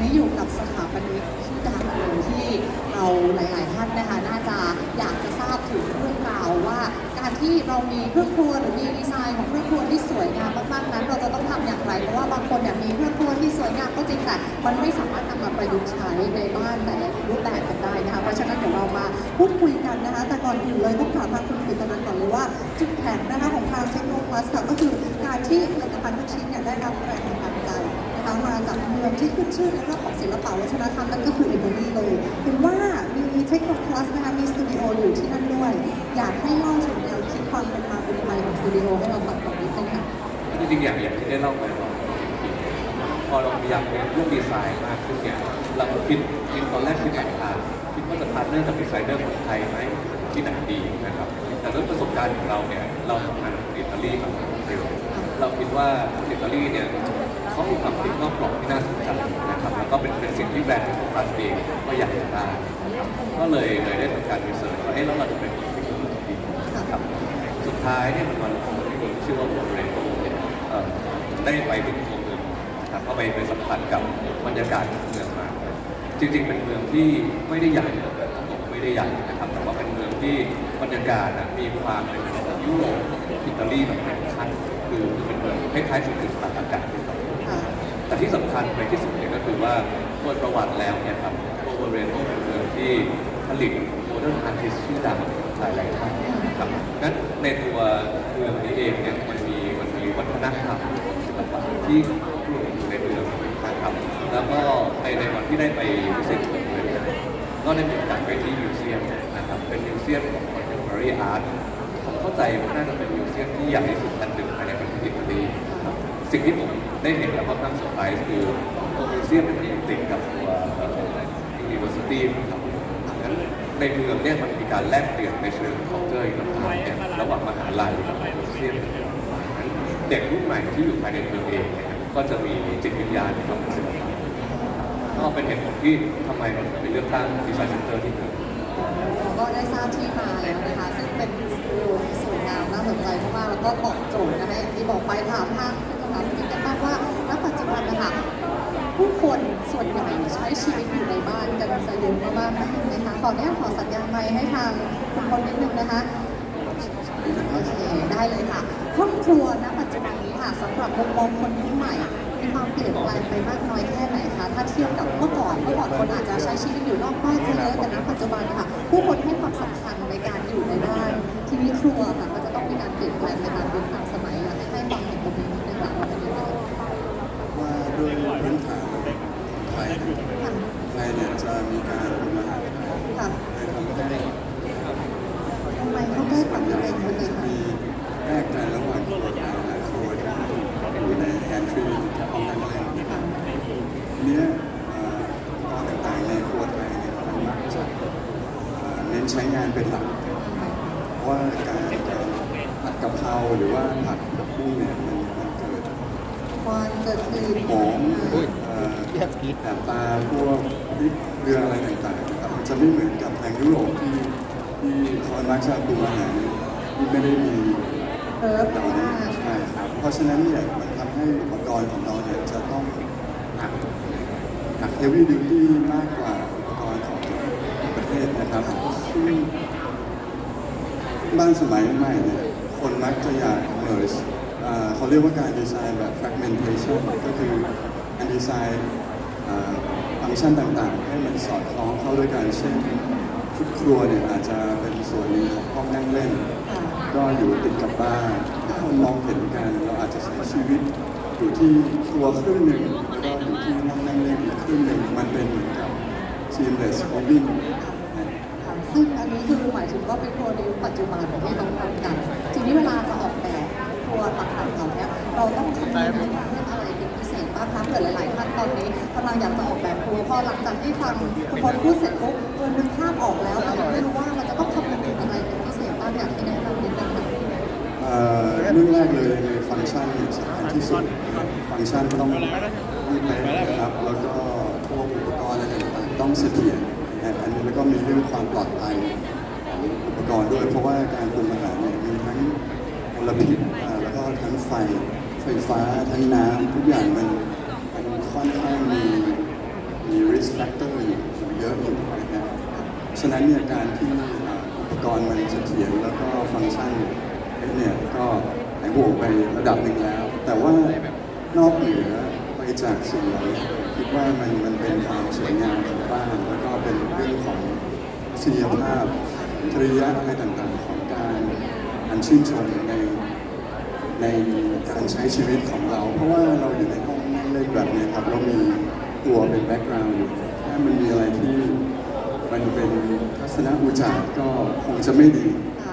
นี้อยู่กับสถาปนิกชื่อดังเลยที่เราหลาย ๆ ท่านนะคะน่าจะอยากจะทราบถึงเรื่องราวว่า การที่เรามีเครื่องครัวหรือมีดีไซน์ของเครื่องครัวที่สวยงามมาก ๆ นั้น เราจะต้องทำอย่างไร เพราะว่าบางคนเนี่ยมีเครื่องครัวที่สวยงามก็จริงแต่มันไม่สามารถนำมาประยุกต์ใช้ในบ้านแต่รูปแบบกันได้นะคะเพราะฉะนั้นเดี๋ยวเรามาพูดคุยกันนะคะ แต่ก่อนอื่นเลยต้องถามทางคุณปิตนันก่อนเลยว่าจุดแข็งนะคะของทางเทคโนโลยีค่ะก็คือการที่ผลิตภัณฑ์ทุกชิ้นเนี่ยได้รับแรง มาจากเมืองที่ขึ้นชื่อในเรื่องของศิลปะวัฒนธรรมนั่นก็คืออิตาลีเลยเห็นว่ามีเทคโนโลยีนะคะมีสตูดิโออยู่ที่นั่นด้วย อยากให้เล่าถึงแนวคิดความเป็นมาเป็นไปของสตูดิโอให้เราฟังก่อนนิดนึงค่ะจริงๆอย่างอยางที่ได้เล่าไปว่าพอเราพยายามเรียนรื่องดีไซน์มากขึ้นเนี่ยเราก็คิดคิดตอนแรกคิดหลายทางคิดว่าจะพาร์ทเนอร์กับดีไซเนอร์คนไทยไหมที่ไหนดีนะครับแต่ด้วยประสบการณ์ของเราเนี่ยเราทำงานอิตาลีมาเร็วเราคิดว่าอิตาลีเนี่ย เขามีความคิดนอกกรอบที่น่าสนใจนะครับแล้วก็เป็นเป็นสิ่งที่แบรนด์ของเราเองก็อยากจะได้นะครับก็เลยเลยได้ทำการรีเสิร์ชว่าเอ๊ะแล้วเราจะเป็นสิ่งที่ดีนะครับสุดท้ายเนี่ยมันมาลงตัวที่ชื่อว่าโบเรโตเนี่ยเออได้ไปถึงตัวเมืองนะครับก็ไปไปสัมผัสกับบรรยากาศของเมืองมา จริง ๆ เป็นเมืองที่ไม่ได้ใหญ่ต้องบอกไม่ได้ใหญ่นะครับแต่ว่าเป็นเมืองที่บรรยากาศนะมีความเป็นยุโรปอิตาลีแบบแรงคันคือเป็นเมืองคล้ายๆสุดถึงตากอากาศที่เราค่ะแต่ ที่สำคัญไปที่สุดเนี่ยก็คือว่าโดยประวัติแล้วเนี่ยครับโบเรโตเป็นเมืองที่ผลิตโมเดิร์นอาร์ติสชื่อดังหลายๆท่านนะครับงั้นในตัวเมืองนี้เองเนี่ยมันมีมันมีวัฒนธรรมศิลปะที่รวมอยู่ในเมืองนะครับแล้วก็ในในวันที่ได้ไปวิสิตเมืองเนี่ยก็ได้มีโอกาสไปที่มิวเซียมนะครับเป็นมิวเซียมของ contemporary art ผมเข้าใจว่าน่าจะเป็นมิวเซียมที่ใหญ่ที่สุดอันหนึ่งภายในประเทศอิตาลี สิ่งที่ผมได้เห็นแล้วก็ตั้งเซอร์ไพรส์คือตัวมิวเซียมมันติดกับตัวยูนิเวอร์ซิตี้ครับงั้นในเมืองเนี่ยมันมีการแลกเปลี่ยนในเชิงของเจอร์ต่างๆเนี่ยระหว่างมหาลัยกับมิวเซียมงั้นเด็กรุ่นใหม่ที่อยู่ภายในเมืองเองเนี่ยก็จะมีจิตวิญญาณในความเป็นศิลปะก็เป็นเหตุผลที่ทำไมเราไปเลือกตั้งดีไซน์เซ็นเตอร์ที่เมืองเราก็ได้ทราบที่มาแล้วนะคะ ซึ่งเป็นสตูดิโอที่สวยงามน่าสนใจมากๆแล้วก็ตอบโจทย์นะคะอย่างที่บอกไปถามทาง คะผู้คนส่วนใหญ่ใช้ชีวิตอยู่ในบ้านกันซะเยอะมากๆนะคะขออนุญาตขอสัญญาณไมค์ให้ทางคุณพลนิดนึงนะคะโอเคได้เลยค่ะครอบครัวณปัจจุบันนี้ค่ะสำหรับมุมมองคนรุ่นใหม่มีความเปลี่ยนแปลงไปมากน้อยแค่ไหนคะถ้าเทียบกับเมื่อก่อนเมื่อก่อนคนอาจจะใช้ชีวิตอยู่นอกบ้านซะเยอะแต่ณปัจจุบันค่ะ ผู้คนให้ความสำคัญในการอยู่ในบ้าน ทีนี้ครัวค่ะก็จะต้องมีการเปลี่ยนแปลงไปตามยุค มีการทำอาหารไทยค่ะในทำได้ทำไมเขาได้ปรับอะไรกันองคะมีแยกกันระหว่างครัวไทยและครัวที่อยู่ในแอนทรีห้องนั่งเล่นนะครับเนี้อ่อตอนต่างๆในครัวไทยเนี่ยมันมักจะเน้นใช้งานเป็นหลักว่าการผัดกะเพราหรือว่าผัดกับกุ้งเนี่ยมันเกิดควันเกิดขึ้นหอมแอบตาพวกพริก รืออะไรต่างๆนะครับมันจะไม่เหมือนกับทางยุโรปที่ที่เขามักจะปรุงอาหารที่ไม่ได้มีเอิร์ฟเหล่านี้ใช่ครับเพราะฉะนั้นเนี่ยมันทำให้อุปกรณ์ของเราเนี่ยจะต้องหนักหนักเฮฟวี่ดิวตี้มากกว่าอุปกรณ์ของประเทศนะครับซึ่งบ้านสมัยใหม่เนี่ยคนมักจะอยาก merge อ่าเขาเรียกว่าการดีไซน์แบบ fragmentation ก็คือการดีไซน์ อ่าฟังก์ชันต่างๆ ให้มันสอดคล้องเข้าด้วยกันเช่นชุดครัวเนี่ยอาจจะเป็นส่วนหนึ่งของห้องนั่งเล่นค่ะก็อยู่ติดกับบ้านทุกคนมองเห็นกันเราอาจจะใช้ชีวิตอยู่ที่ครัวครึ่งหนึ่งแล้วก็อยู่ที่ห้องนั่งเล่นอีกครึ่งหนึ่งมันเป็นเหมือนกับ seamless living ค่ะซึ่งอันนี้คือหมายถึงว่าเป็นครัวในยุคปัจจุบันที่เราทำกัน ทีนี้เวลาจะออกแบบครัวต่างๆเหล่านี้เราต้องคำนึงถึง บ้างคะเผื่อหลาย ๆ ท่านตอนนี้กำลังอยากจะออกแบบครัวพอหลังจากที่ฟังคุณพลพูดเสร็จปุ๊บเออนึกภาพออกแล้วแต่ยังไม่รู้ว่ามันจะต้องคำนึงถึงอะไรเป็นพิเศษบ้างอยากให้แนะนำนิดนึงค่ะเอ่อเรื่องแรกเลยฟังก์ชันสำคัญที่สุดฟังก์ชันต้องต้องเป๊ะนะครับแล้วก็พวกอุปกรณ์อะไรต่างๆต้องเสถียรอันนี้แล้วก็มีเรื่องความปลอดภัยของอุปกรณ์ด้วย เพราะว่าการปรุงอาหารเนี่ยมีทั้งมลพิษแล้วก็ทั้งไฟ ไฟฟ้าทั้งน้ำทุกอย่างมันมันค่อนข้างมีมี risk factor อยู่เยอะอยู่นะครับฉะนั้นเนี่ยการที่อุปกรณ์มันเสถียรแล้วก็ฟังก์ชันเนี่ยก็หายโหวไประดับหนึ่งแล้ว แต่ว่านอกเหนือไปจากสิ่งเหล่านี้คิดว่ามันมันเป็นความสวยงามของบ้านแล้วก็เป็นเรื่องของศิลปภาพจริยะอะไรต่างๆ ของการอันชื่นชมใน ในการใช้ชีวิตของเรา เพราะว่าเราอยู่ในห้องนั่งเล่นแบบนี้ครับเรามีตัวเป็นแบ็กกราวด์อยู่ถ้ามันมีอะไรที่มันเป็นทัศนอุจารก็คงจะไม่ดี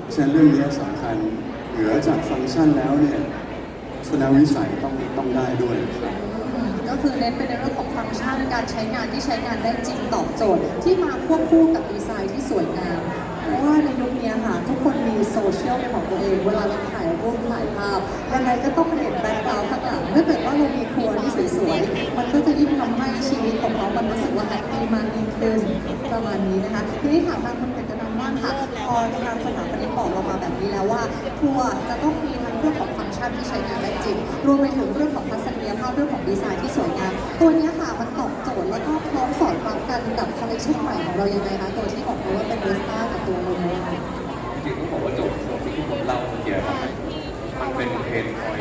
เพราะฉะนั้นเรื่องนี้สำคัญเหนือจากฟังก์ชันแล้วเนี่ยทัศนวิสัยต้องต้องได้ด้วยครับก็คือเน้นไปในเรื่องของฟังก์ชันการใช้งานที่ใช้งานได้จริงตอบโจทย์ ที่มาควบคู่กับดีไซน์ที่สวยงาม เพราะว่าในยุคนี้ค่ะทุกคนมีโซเชียลเป็นของตัวเอง เวลาเราถ่ายรูปถ่ายภาพยังไงก็ต้องเห็นแบ็คกราวด์ข้างหลังถ้าเกิดว่าเรามีครัวที่สวยๆ มันก็จะยิ่งทำให้ชีวิตของเรามันรู้สึกว่าแฮปปี้มากยิ่งขึ้นประมาณนี้นะคะ ทีนี้ถามทางคุณเป็นกระนำบ้างค่ะพอทางสถาปนิกบอกเรามาแบบนี้แล้วว่าครัวจะต้องมี เรื่องของฟังก์ชันที่ใช้งานได้จริง รวมไปถึงเรื่องของทัศนียภาพเรื่องของดีไซน์ที่สวยงาม ตัวนี้ค่ะมันตอบโจทย์แล้วก็พร้อมสอดรับกันกับคอลเลคชันใหม่ของเรายังไงคะตัวที่บอกเลยว่าเป็นเวสต้ากับตัวโลโมจริงๆต้องบอกว่าโจทย์ที่ทุกคนเล่าเมื่อกี้ครับมันเป็นเทรนด์พอย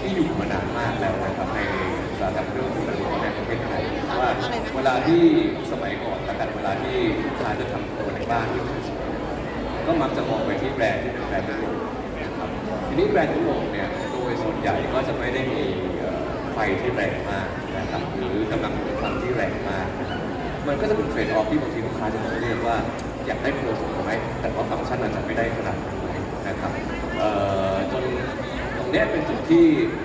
ที่อยู่มานานมากแล้วนะครับในตสาหกรรมเรื่องมือในประเทศไทยว่าเวลาที่สมัยก่อนแต่กันเวลาที่ลูกค้าจะทำตัวในบ้านที่ก็มักจะมองไปที่แบรนด์ที่เป็นแบรนด์ ทีนี้แบรนด์ยุโรปเนี่ยโดยส่วนใหญ่ก็จะไม่ได้มีไฟที่แรงมากนะครับหรือกำลังผลังที่แรงมากนะครับมันก็จะเป็นเทรดออฟที่บางทีลูกค้าจะต้องเรียกว่าอยากได้โปรสูงไหมแต่ว่าฟังก์ชันอาจจะไม่ได้ขนาดนั้นนะครับจนตรงนี้เป็นจุดที่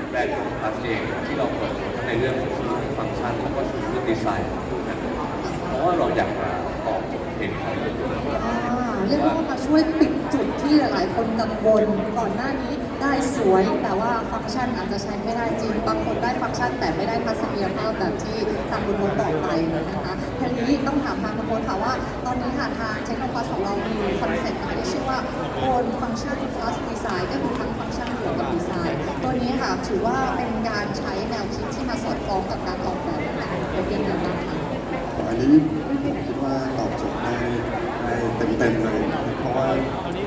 แบรนด์ของพาสเองที่เราเปิดตัวทั้งในเรื่องของฟังก์ชันแล้วก็เรื่องดีไซน์เพราะว่าเราอยากมาตอบโจทย์เห็นของลูกค้าอ่าเรียกว่ามาช่วยปิด ที่หลาย ๆ คนกังวลก่อนหน้านี้ได้สวยแต่ว่าฟังก์ชันอาจจะใช้ไม่ได้จริง บางคนได้ฟังก์ชันแต่ไม่ได้ทัศนียภาพแบบที่ทางคุณมดบอกไปนะคะทีนี้ต้องถามทางคุณมดค่ะว่า ตอนนี้ค่ะทางเทคโนโลยีของเรามีคอนเซ็ปต์ที่ชื่อว่าโอนฟังก์ชัน plus design ก็คือทั้งฟังก์ชันบวกกับดีไซน์ตัวนี้ค่ะถือว่าเป็นการใช้แนวคิดที่มาสอดคล้องกับการออกแบบต่างๆเป็นยังไงบ้างคะอันนี้ผมคิดว่าตอบโจทย์ได้ได้ เต็มๆเลย เพราะว่า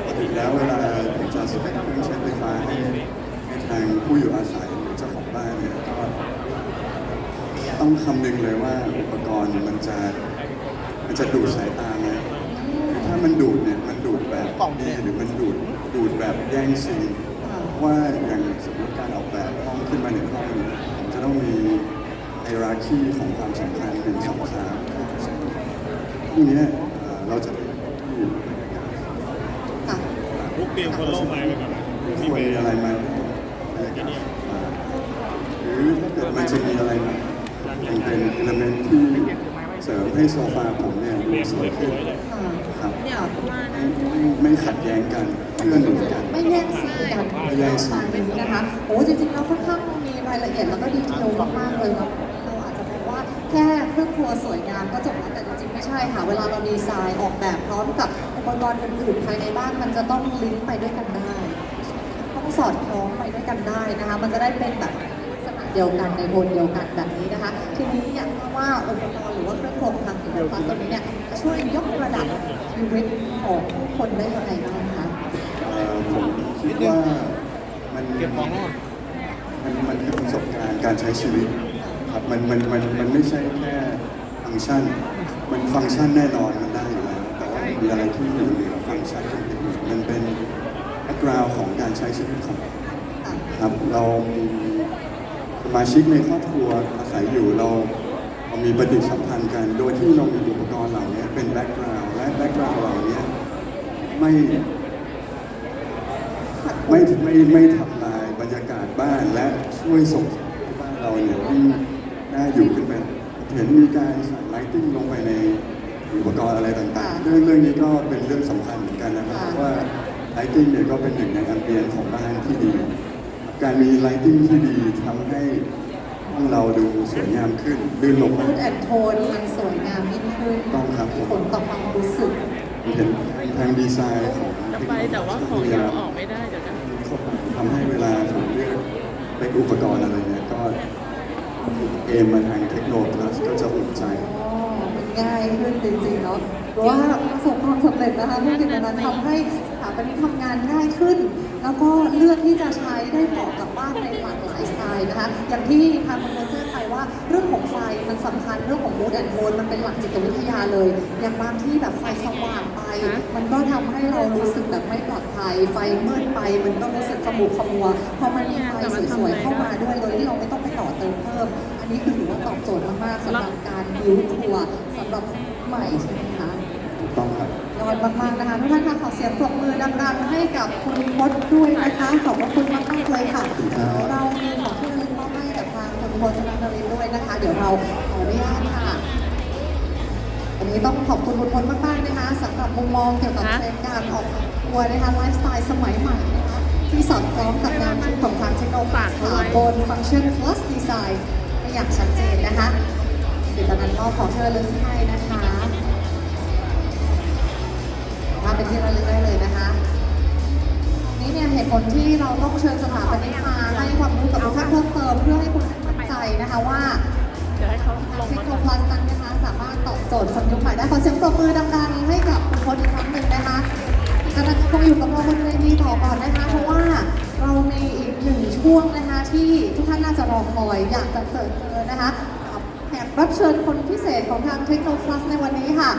ปกติแล้วเวลาผมจะสเปคเครื่องใช้ไฟฟ้าให้ให้ทางผู้อยู่อาศัยหรือเจ้าของบ้านเนี่ยก็ต้องคำนึงเลยว่าอุปกรณ์มันจะมันจะดูดสายตาไหมถ้ามันดูดเนี่ยมันดูดแบบดีหรือมันดูดดูดแบบแย่งซีนว่าอย่างสมมติการออกแบบห้องขึ้นมาหนึ่งห้องเนี่ยผมจะต้องมีไฮราคีของความสำคัญหนึ่งสองสามพวกเนี้ยเอ่อเราจะเป็นที่ค่ะ ลูก เตรียมคนโลกไม้ไปก่อนนะมีควรมีอะไรไหมบรรยากาศอ่าหรือถ้าเกิดมันจะมีอะไรมายังเป็นอิเลเมนที่เสริมให้โซฟาผมเนี่ยดูเรียกสวยเรียบขึ้นร้อยเลยค่ะครับ เดี๋ยวมาไม่ไม่ไม่ขัดแย้งกันเพื่อนหนุนกันไม่แย่งสีกันไม่แย่งสีประมาณนี้นะคะโอ้จริงๆแล้วค่อนข้างมีรายละเอียดแล้วก็ดีเทลมากๆเลยเราเราอาจจะมองว่าแค่เครื่องครัวสวยงามก็จบแล้วแต่จริงๆไม่ใช่ค่ะ เวลาเราดีไซน์ออกแบบพร้อมกับ อุปกรณ์อื่นๆภายในบ้านมันจะต้องลิงก์ไปด้วยกันได้ ต้องสอดคล้องไปด้วยกันได้นะคะ มันจะได้เป็นแบบลักษณะเดียวกันในโทนเดียวกันแบบนี้นะคะ ทีนี้อยากทราบว่าอุปกรณ์หรือว่าเครื่องครัวของทางอินเตอร์พาสตัวนี้เนี่ยจะช่วยยกระดับชีวิตของผู้คนได้ยังไงบ้างคะเอ่อผมคิดว่ามันเก็บของแล้ว มันมันคือประสบการณ์การใช้ชีวิตครับมันมันมันมันไม่ใช่แค่ฟังก์ชัน มันฟังก์ชันแน่นอนมันได้อยู่ มีอะไรที่อยู่เหนือฟังก์ชันอื่นมันเป็นแบ็กกราวของการใช้ชีวิตของเราครับเรามีสมาชิกในครอบครัวอาศัยอยู่เราเรามีปฏิสัมพันธ์กัน โดยที่เรามีอุปกรณ์เหล่านี้เป็นแบ็กกราวและแบ็กกราวเหล่านี้ไม่ไม่ไม่ไม่ทำลายบรรยากาศบ้านและช่วยส่งเสริมให้บ้านเราเนี่ยยิ่งน่าอยู่ขึ้นไปเห็นมีการใส่ไลติ้งลงไปใน อุปกรณ์อะไรต่างๆ เรื่องเรื่องนี้ก็เป็นเรื่องสำคัญเหมือนกันนะครับเพราะว่าไลติ้งเนี่ยก็เป็นหนึ่งในแอมเบียนของบ้านที่ดี การมีไลติ้งที่ดีทำให้ห้องเราดูสวยงามขึ้นลื่นลงมูดแอนโทนมันสวยงามยิ่งขึ้นต้องครับผมผลต่อความรู้สึก เห็นทางดีไซน์ของจะไปแต่ว่าของยังออกไม่ได้เดี๋ยวนะทำให้เวลาผมเลือกเป็นอุปกรณ์อะไรเนี่ยก็เอมมาทางเทคโนโลยีก็จะอุ่นใจอ๋อมัน ง่ายขึ้นจริงๆเนาะเพราะว่าประสบความสำเร็จนะคะผู้ผลิตนั้นทำให้สถาปนิกทำงานง่ายขึ้น แล้วก็เลือกที่จะใช้ได้เหมาะกับบ้านในหลากหลายสไตล์นะคะ อย่างที่ทางคุณโรเจอร์ไปว่าเรื่องของไฟมันสำคัญเรื่องของมูดแอนโทนมันเป็นหลักจิตวิทยาเลย อย่างบางที่แบบไฟสว่างไป มันก็ทำให้เรารู้สึกแบบไม่ปลอดภัย ไฟมืดไปมันก็รู้สึกขมุกขมัวพอมันมีไฟสวยๆเข้ามาด้วยโดยที่เราไม่ต้องไปต่อเติมเพิ่ม อันนี้คือถือว่าตอบโจทย์มากๆสำหรับการบิวครัวสำ หรับใหม่ใช่ไหมคะถูกต้องครับยอดมากๆนะคะทุกท่านค่ะขอเสียงปรบมือดังๆให้กับคุณพจน์ด้วยนะคะขอบพระคุณมากๆเลยค่ะขอบคุณครับเรามีของที่ระลึกมอบให้กับทางคุณพจน์ชนะนรินทร์ด้วยนะคะ เดี๋ยวเราขออนุญาตค่ะวันนี้ต้องขอบคุณคุณพจน์มากๆนะคะสำหรับมุมมองเกี่ยวกับฮะเทรนด์การออกครัวนะคะไลฟ์สไตล์สมัยใหม่นะคะที่สอดคล้องกับแนวคิดของทางเทคโนโลยีค่ะบนฟังก์ชัน plus design ได้อย่างชัดเจนนะคะ เดี๋ยวตอนนั้นมอบของเธอเลยให้นะคะมาเป็นที่ระลึกได้เลยนะคะ นี่เนี่ยเหตุผลที่เราต้องเชิญสถาปนิกมาให้ความรู้กับทุกท่านเพิ่มเติมเพื่อให้คุณมั่นใจนะคะว่าเดี๋ยวให้เขาลงเทคมาโนก่อนพลัสนั้นนะคะ สามารถตอบโจทย์คนยุคใหม่ได้ขอเสียงปรบมือดังๆให้กับคุณพจน์อีกครั้งหนึ่งนะคะกำลังคงอยู่กับเราบนเวทีต่อก่อนนะคะ เพราะว่าเรามีอีกหนึ่งช่วงนะคะที่ทุกท่านน่าจะรอคอยอยากจะเจอเจอนะคะ แขกรับเชิญคนพิเศษของทางเทคโนโลัสในวันนี้ค่ะ